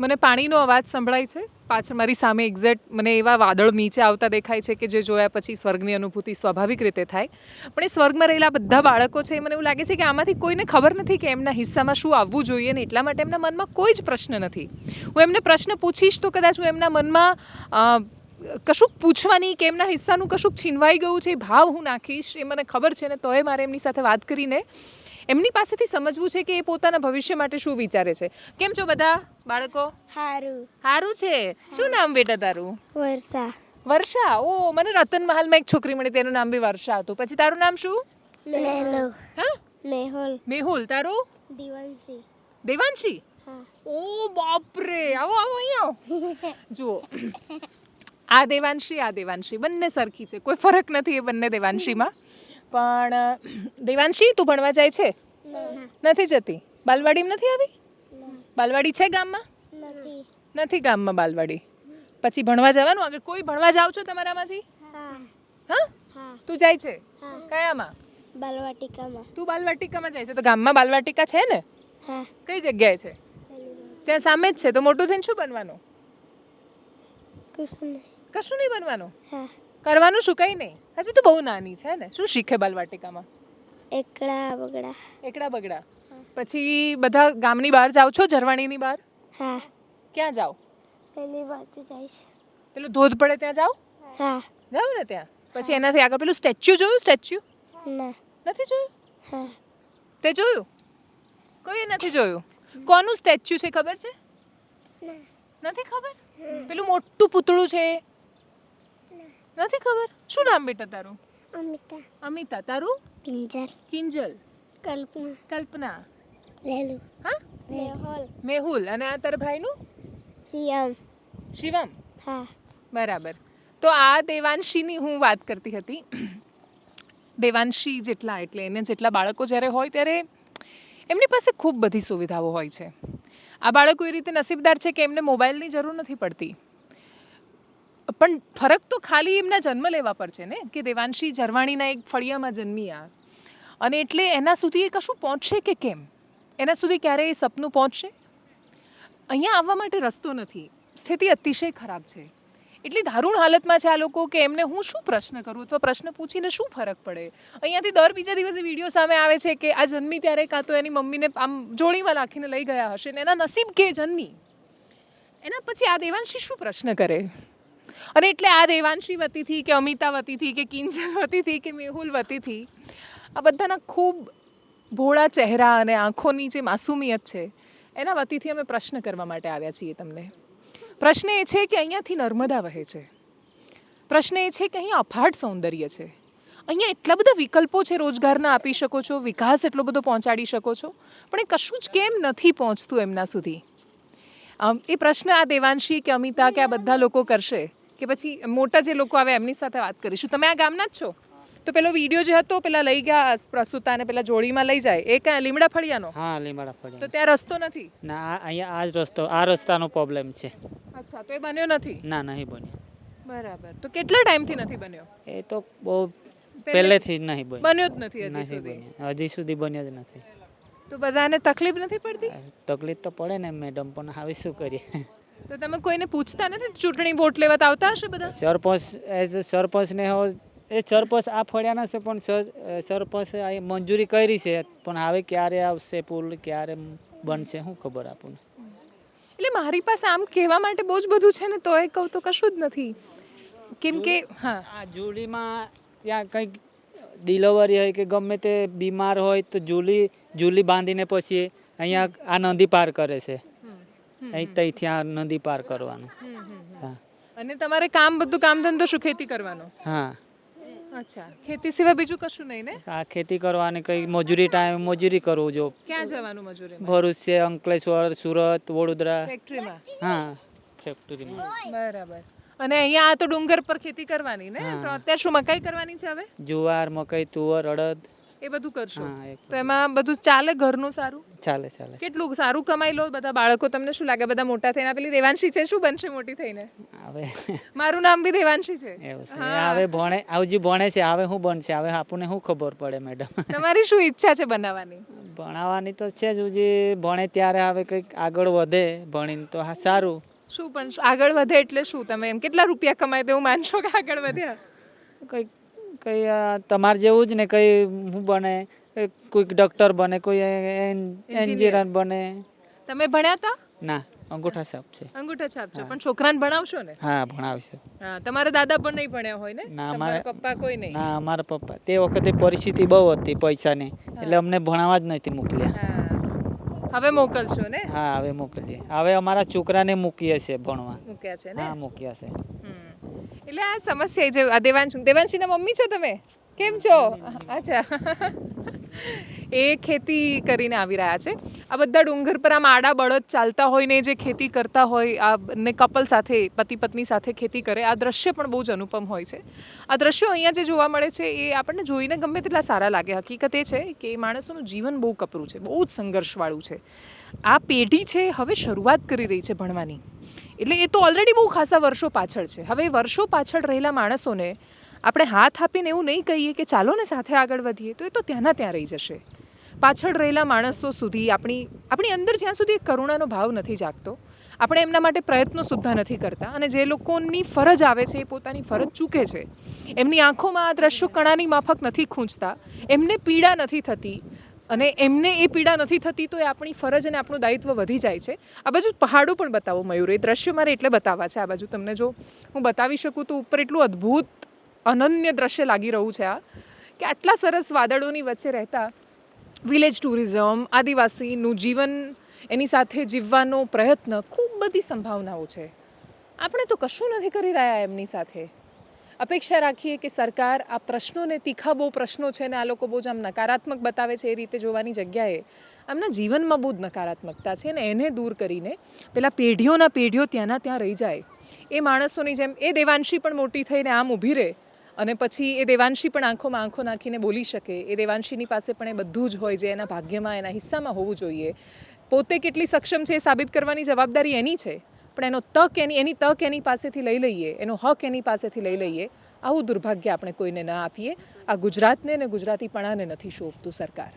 મને પાણીનો અવાજ સંભળાય છે. પાછળ મારી સામે એક્ઝેક્ટ મને એવા વાદળ નીચે આવતા દેખાય છે કે જે જોયા પછી સ્વર્ગની અનુભૂતિ સ્વાભાવિક રીતે થાય. પણ એ સ્વર્ગમાં રહેલા બધા બાળકો છે મને એવું લાગે છે કે આમાંથી કોઈને ખબર નથી કે એમના હિસ્સામાં શું આવવું જોઈએ ને એટલા માટે એમના મનમાં કોઈ જ પ્રશ્ન નથી. હું એમને પ્રશ્ન પૂછીશ તો કદાચ હું એમના મનમાં કશુંક પૂછવાની કે એમના હિસ્સાનું કશુંક છીનવાઈ ગયું છે, એ ભાવ હું નાખીશ, એ મને ખબર છે ને તોય મારે એમની સાથે વાત કરીને એમની પાસેથી સમજવું છે કે એ પોતાના ભવિષ્ય માટે શું વિચારે છે. કેમ છો બધા બાળકો? સારું સારું છે. શું નામ બેટા તારું? વર્ષા. વર્ષા? ઓ મને રતન મહાલમાં એક છોકરી મળી. તેનું નામ બી વર્ષા હતું. પછી તારું નામ શું? મેહુલ. હા? મેહુલ. મેહુલ. તારું? દેવાંશી. દેવાંશી? ઓ બાપરે. આવો આવો અહીંયા આવો. જુઓ. આ દેવાંશી આ દેવાંશી. બંને સરખી છે. કોઈ ફરક નથી એ બંને દેવાંશીમાં. પણ દેવાંશી તું ભણવા જાય છે? નથી જતી? બાલવાડીમાં નથી આવી? બાલવાડી છે ગામમાં? નથી. ગામમાં બાલવાડી. પછી ભણવા જવાનું? આગળ કોઈ ભણવા જાવ છો તમારામાંથી? હા. તું જાય છે? કયામાં? બાલવાટિકામાં. તું બાલવાટિકામાં જાય છે? તો ગામમાં બાલવાટિકા છે ને? કઈ જગ્યાએ છે? ત્યાં સામે જ છે. તો મોટું થઈને શું બનવાનું? કૃષ્ણ. કશું નહીં બનવાનું? હા. કરવાનું શું? કંઈ નહીં. હજી તો બહુ નાની છે ને. શું શીખે બાલવાટિકામાં? એકડા બગડા. એકડા બગડા. પછી બધા ગામની બહાર જાઓ છો? ઝરવાણીની બહાર? હા. ક્યાં જાઓ? પેલી બાજુ જઈશ. પેલું ધોધ પડે ત્યાં જાઓ? હા. જાઓ ને ત્યાં? પછી એનાથી આગળ પેલું સ્ટેચ્યુ જોયું? સ્ટેચ્યુ? ના. નથી જોયું? હા. તે જોયું? કોઈ નથી જોયું? કોનું સ્ટેચ્યુ છે ખબર છે? નથી ખબર? પેલું મોટું પૂતળું છે નથી ખબર? શું નામ બેટા તારું? અમિતા. અમિતા. તારું? કિંજલ. કિંજલ. કલ્પના. કલ્પના. લેલુ હા? મેહુલ. મેહુલ. અને આ તારા ભાઈનું? સિયમ શિવમ? હા. બરાબર. તો આ દેવાંશીની હું વાત કરતી હતી. દેવાંશી જેટલા એટલે એને જેટલા બાળકો જ્યારે હોય ત્યારે એમની પાસે ખૂબ બધી સુવિધાઓ હોય છે. આ બાળકો એ રીતે નસીબદાર છે કે એમને મોબાઈલની જરૂર નથી પડતી. પણ ફરક તો ખાલી એમના જન્મ લેવા પર છે ને, કે દેવાંશી ઝરવાણીના એક ફળિયામાં જન્મી આ. અને એટલે એના સુધી એ કશું પહોંચશે કે કેમ? એના સુધી ક્યારે એ સપનું પહોંચશે? અહીંયા આવવા માટે રસ્તો નથી. સ્થિતિ અતિશય ખરાબ છે. એટલી દારૂણ હાલતમાં છે આ લોકો કે એમને હું શું પ્રશ્ન કરું? અથવા પ્રશ્ન પૂછીને શું ફરક પડે? અહીંયાથી દર બીજા દિવસે વીડિયો સામે આવે છે કે આ જન્મી ત્યારે કાં તો એની મમ્મીને આમ જોડીમાં રાખીને લઈ ગયા હશે ને એના નસીબ કે જન્મી? એના પછી આ દેવાંશી શું પ્રશ્ન કરે? અને એટલે આ દેવાંશી વતીથી કે અમિતા વતીથી કે કિંજલ વતીથી કે મેહુલ વતીથી આ બધાના ખૂબ ભોળા ચહેરા અને આંખોની જે માસુમિયત છે, એના વતીથી અમે પ્રશ્ન કરવા માટે આવ્યા છીએ તમને. પ્રશ્ન એ છે કે અહીંયાથી નર્મદા વહે છે. પ્રશ્ન એ છે કે અહીંયા અફાટ સૌંદર્ય છે. અહીંયા એટલા બધા વિકલ્પો છે રોજગારના, આપી શકો છો, વિકાસ એટલો બધો પહોંચાડી શકો છો, પણ એ કશું જ કેમ નથી પહોંચતું એમના સુધી? એ પ્રશ્ન આ દેવાંશી કે અમિતા કે આ બધા લોકો કરશે. કે પછી મોટા જે લોકો આવે એમની સાથે વાત કરીશું. તમે આ ગામના જ છો? તો પેલો વીડિયો જે હતો પેલા લઈ ગયા પ્રસુતાને પેલા જોડીમાં લઈ જાય. એ ક્યાં લીમડા ફળિયાનો? હા લીમડા તો ત્યાં રસ્તો નથી? ના અહીંયા આ જ રસ્તો આ રસ્તાનો પ્રોબ્લેમ છે. અચ્છા તો એ બન્યો નથી? ના નહીં બન્યો. બરાબર. તો કેટલા ટાઈમથી નથી બન્યો? એ તો બહુ પહેલેથી જ નહીં બન્યો. બન્યો જ નથી હજી સુધી? હજી સુધી બન્યો જ નથી. તો બધાને તકલીફ નથી પડતી? તકલીફ તો પડે ને મેડમ પણ હવે શું કરીએ? તો તમે કોઈને પૂછતા નથી ચૂંટણી વોટ લેવા તો આવતા હશે બધા? સરપંચ એઝ સરપંચને હો એ સરપંચ આ ફળ્યાના છે પણ સર- સરપંચ આ મંજૂરી કરી છે. પણ હવે ક્યારે આવશે પુલ ક્યારે બનશે શું ખબર આપણને એટલે મારી પાસે આમ કહેવા માટે બહુ જ બધું છે ને તો એ કહું તો કશું જ નથી. કેમ કે હા. આ જુલીમાં ત્યાં કંઈક ડિલિવરી હોય કે ગમે તે બીમાર હોય તો જુલી જુલી બાંધીને પછી અહીંયા આ નદી પાર કરે છે. અહીં ત્યાંથી આ નદી પાર કરવાનું. હા. અને તમારે કામ બધું કામ ધંધો શું ખેતી કરવાનો? હા. અચ્છા. ખેતી સિવાય બીજું કશું નહીં ને? આ ખેતી કરવાની કઈ મજૂરી ટાઈમ મજૂરી કરવું જો. ક્યાં જવાનું મજૂરી ભરૂચ છે અંકલેશ્વર સુરત વડોદરા. ફેક્ટરીમાં હા ફેક્ટરીમાં બરાબર. અને અહીંયા આ તો ડુંગર પર ખેતી કરવાની ને? તો અત્યારે શું મકાઈ કરવાની છે હવે? જુવાર મકાઈ તુવર અડદ. એ બધું કરશો? હા એ તો એમાં બધું ચાલે ઘરનું સારું? ચાલે ચાલે. કેટલું સારું કમાઈ લો? બધા બાળકો તમને શું લાગે? બધા મોટા થઈને? આ પેલી દેવાંશી છે? શું બનશે મોટી થઈને? હવે મારું નામ બી દેવાંશી છે. એવું છે. હવે ભણે આવજી ભણે છે હવે શું બનશે? હવે આપણને શું ખબર પડે મેડમ તમારી શું ઈચ્છા છે બનાવવાની? ભણાવવાની તો છે જ હજી ભણે ત્યારે હવે કંઈક આગળ વધે ભણીને તો હા સારું. શું પણ આગળ વધે એટલે શું? તમે એમ કેટલા રૂપિયા કમાય તેવું માનશો કે આગળ વધ્યા કંઈક કંઈ તમારે જેવું જ ને કંઈ હું બને કોઈક ડૉક્ટર બને કોઈ એન્જિનિયર બને. તમે ભણ્યા હતા? ના અંગૂઠા છાપ છે. અંગૂઠા છાપ છે. પણ છોકરાને ભણાવશો ને? હા ભણાવશે હા તમારા દાદા પણ નહીં ભણ્યા હોય ને? ના, તમારા પપ્પા કોઈ નહીં? ના અમારા પપ્પા. તે વખતે પરિસ્થિતિ બહુ હતી પૈસાની. એટલે અમને ભણાવવા જ નથી મોકલ્યા. હા. હવે મોકલશો ને? હા હવે મોકલીએ. હવે અમારા છોકરાને મૂકીએ છે ભણવા. મૂક્યા છે ને? હા મૂક્યા છે. એટલે આ સમસ્યા જે દેવાંશી દેવાંશીના મમ્મી છો તમે? કેમ છો? અચ્છા. એ ખેતી કરીને આવી રહ્યા છે. આ બધા ડુંગર પર આમ આડા બળદ ચાલતા હોય ને જે ખેતી કરતા હોય, આ ને કપલ સાથે, પતિ પત્ની સાથે ખેતી કરે, આ દ્રશ્ય પણ બહુ જ અનુપમ હોય છે. આ દ્રશ્યો અહીંયા જે જોવા મળે છે એ આપણને જોઈને ગમે તેટલા સારા લાગે. હકીકત એ છે કે એ માણસોનું જીવન બહુ કપરું છે, બહુ જ સંઘર્ષવાળું છે. આ પેઢી છે હવે શરૂઆત કરી રહી છે ભણવાની. એટલે એ તો ઓલરેડી બહુ ખાસા વર્ષો પાછળ છે. હવે વર્ષો પાછળ રહેલા માણસોને આપણે હાથ આપીને એવું નહીં કહીએ કે ચાલો ને સાથે આગળ વધીએ, તો એ તો ત્યાંના ત્યાં રહી જશે. પાછળ રહેલા માણસો સુધી આપણી આપણી અંદર જ્યાં સુધી કરુણાનો ભાવ નથી જાગતો, આપણે એમના માટે પ્રયત્નો સુદ્ધા નથી કરતા અને જે લોકોની ફરજ આવે છે, એ પોતાની ફરજ ચૂકે છે. એમની આંખોમાં આ દ્રશ્યો કણાની માફક નથી ખૂંચતા, એમને પીડા નથી થતી અને એમને એ પીડા નથી થતી તો એ આપણી ફરજ અને આપણું દાયિત્વ વધી જાય છે. આ બાજુ પહાડો પણ બતાવો મયુર, એ દ્રશ્યો મારે એટલે બતાવવા છે. આ બાજુ તમને જો હું બતાવી શકું તો ઉપર એટલું અદ્ભુત અનન્ય દ્રશ્ય લાગી રહ્યું છે આ, કે આટલા સરસ વાદળોની વચ્ચે રહેતા વિલેજ ટુરિઝમ આદિવાસીનું જીવન, એની સાથે જીવવાનો પ્રયત્ન, ખૂબ બધી સંભાવનાઓ છે. આપણે તો કશું નથી કરી રહ્યા એમની સાથે. અપેક્ષા રાખીએ કે સરકાર આ પ્રશ્નોને તીખા બહુ પ્રશ્નો છે ને આ લોકો બહુ જ આમ નકારાત્મક બતાવે છે એ રીતે જોવાની જગ્યાએ, આમના જીવનમાં બહુ જ નકારાત્મકતા છે ને એને દૂર કરીને પેલા પેઢીઓના પેઢીઓ ત્યાંના ત્યાં રહી જાય. એ માણસોની જેમ, એ દેવાંશી પણ મોટી થઈને આમ ઊભી રહે અને પછી એ દેવાંશી પણ આંખોમાં આંખો નાખીને બોલી શકે. એ દેવાંશીની પાસે પણ એ બધું જ હોય જે એના ભાગ્યમાં, એના હિસ્સામાં હોવું જોઈએ. પોતે કેટલી સક્ષમ છે એ સાબિત કરવાની જવાબદારી એની છે. પણ એનો તક એની એની તક એની પાસેથી લઈ લઈએ, એનો હક એની પાસેથી લઈ લઈએ, આવું દુર્ભાગ્ય આપણે કોઈને ન આપીએ. આ ગુજરાતને ને ગુજરાતીપણાને નથી શોભતું સરકાર.